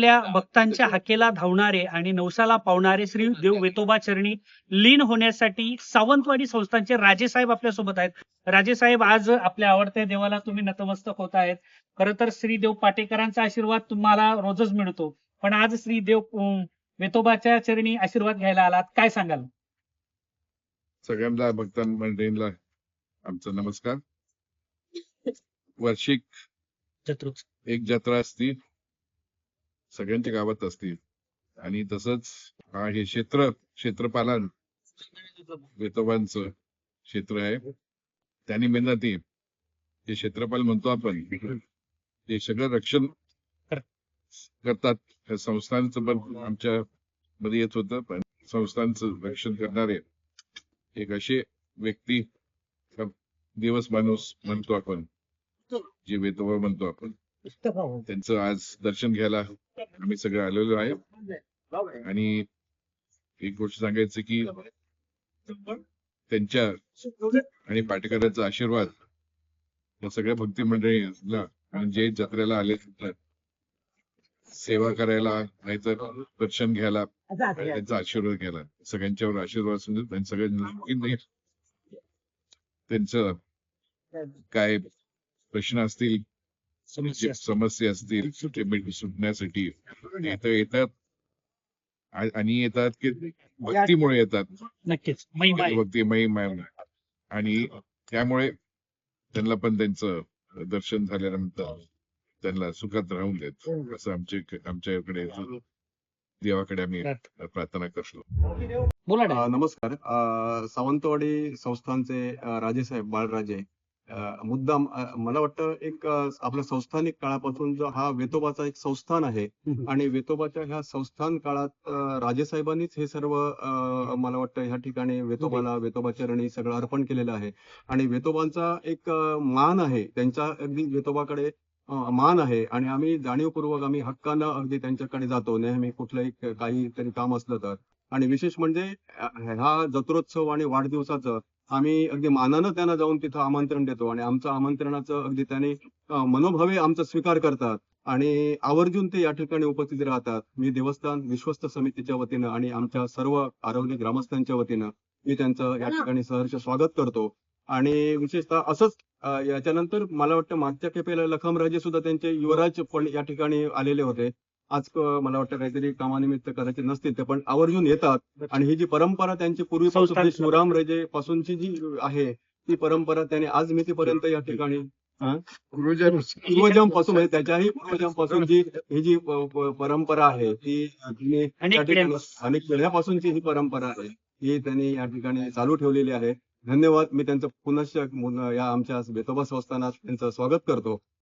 आपल्या भक्तांच्या हाकेला धावणारे आणि नवसाला पावणारे श्री देव वेतोबा चरणी लीन होण्यासाठी सावंतवाडी संस्थांचे राजेसाहेब आपल्यासोबत आहेत. राजेसाहेब आज आपल्या आवडत्या देवाला तुम्ही नतमस्तक होत आहेत. खरं तर श्री देव पाटेकरांचा आशीर्वाद तुम्हाला रोजच मिळतो. पण आज श्री देव वेतोबाच्या चरणी आशीर्वाद घ्यायला आलात. काय सांगाल? सगळ्यांना भक्तांमंडळींना आमचा नमस्कार. वार्षिक चतुर्थ एक जत्रा असती. सगळ्यांच्या गावात असतील. आणि तसंच हा हे क्षेत्र क्षेत्रपालन वेतोबांचं क्षेत्र आहे. त्यांनी मेहनती जे क्षेत्रपाल म्हणतो आपण ते सगळं रक्षण करतात. त्या संस्थांचं पण आमच्या मध्ये येत होतं पण संस्थांचं रक्षण करणारे एक असे व्यक्ती दिवस माणूस म्हणतो आपण. जे वेतोबा म्हणतो आपण. त्यांचं आज दर्शन घ्यायला आम्ही सगळे आलेलो आहे आणि एक गोष्ट सांगायचं की त्यांच्या आणि पाटेकरांचा आशीर्वाद या सगळ्या भक्ती मंडळीला आणि जे जत्रेला आले सेवा करायला नाहीतर दर्शन घ्यायला त्यांचा आशीर्वाद घ्यायला सगळ्यांच्यावर आशीर्वाद असून दे. त्यांनी सगळ्यांनी त्यांचं काय प्रश्न असतील जे समस्या असतील ते सुटण्यासाठी. इथं येतात. आणि येतात की भक्तीमुळे येतात. नक्कीच. भक्ती महिमा आणि त्यामुळे त्यांना पण त्यांचं दर्शन झाल्यानंतर त्यांना सुखात राहून देत. असं आमचे आमच्याकडे देवाकडे आम्ही प्रार्थना करतो. बोला ना. अ, नमस्कार. सावंतवाडी संस्थानचे राजेसाहेब बाळराजे मुद्दाम मला वाटतं एक आपल्या संस्थानिक काळापासून जो हा वेतोबाचा एक संस्थान आहे आणि वेतोबाच्या ह्या संस्थान काळात राजेसाहेबांनीच हे सर्व मला वाटतं ह्या ठिकाणी वेतोबाला वेतोबाच्या रणी सगळं अर्पण केलेलं आहे. आणि वेतोबांचा एक मान आहे. त्यांचा अगदी वेतोबाकडे मान आहे. आणि आम्ही जाणीवपूर्वक आम्ही हक्कानं अगदी त्यांच्याकडे जातो. नेहमी कुठलंही क- काहीतरी काम असलं तर. आणि विशेष म्हणजे ह्या जत्रोत्सव आणि वाढदिवसाचं आम्ही अगदी मानानं त्यांना जाऊन तिथं आमंत्रण देतो आणि आमचं आमंत्रणाचं अगदी त्यांनी मनोभावे आमचा स्वीकार करतात आणि आवर्जून ते या ठिकाणी उपस्थित राहतात. मी देवस्थान विश्वस्त समितीच्या वतीनं आणि आमच्या सर्व आरवली ग्रामस्थांच्या वतीनं मी त्यांचं या ठिकाणी सहर्ष स्वागत करतो. आणि विशेषतः असंच याच्यानंतर मला वाटतं मागच्या खेपेला लखमराजे सुद्धा त्यांचे युवराज पण या ठिकाणी आलेले होते. आज मला वाटतं काहीतरी कामानिमित्त कदाचित नसतील ते पण आवर्जून येतात. आणि ही जी परंपरा त्यांची पूर्वीपासून जी शिवराम राजे पासूनची जी आहे ती परंपरा त्यांनी आज मितीपर्यंत या ठिकाणी पूर्वजांपासून. म्हणजे त्याच्याही पूर्वजांपासून जी ही जी परंपरा आहे ती अनेक पिढ्यापासूनची ही परंपरा आहे ही त्यांनी या ठिकाणी चालू ठेवलेली आहे. धन्यवाद. मी त्यांचं पुनश्च या आमच्या वेतोबा संस्थानात त्यांचं स्वागत करतो.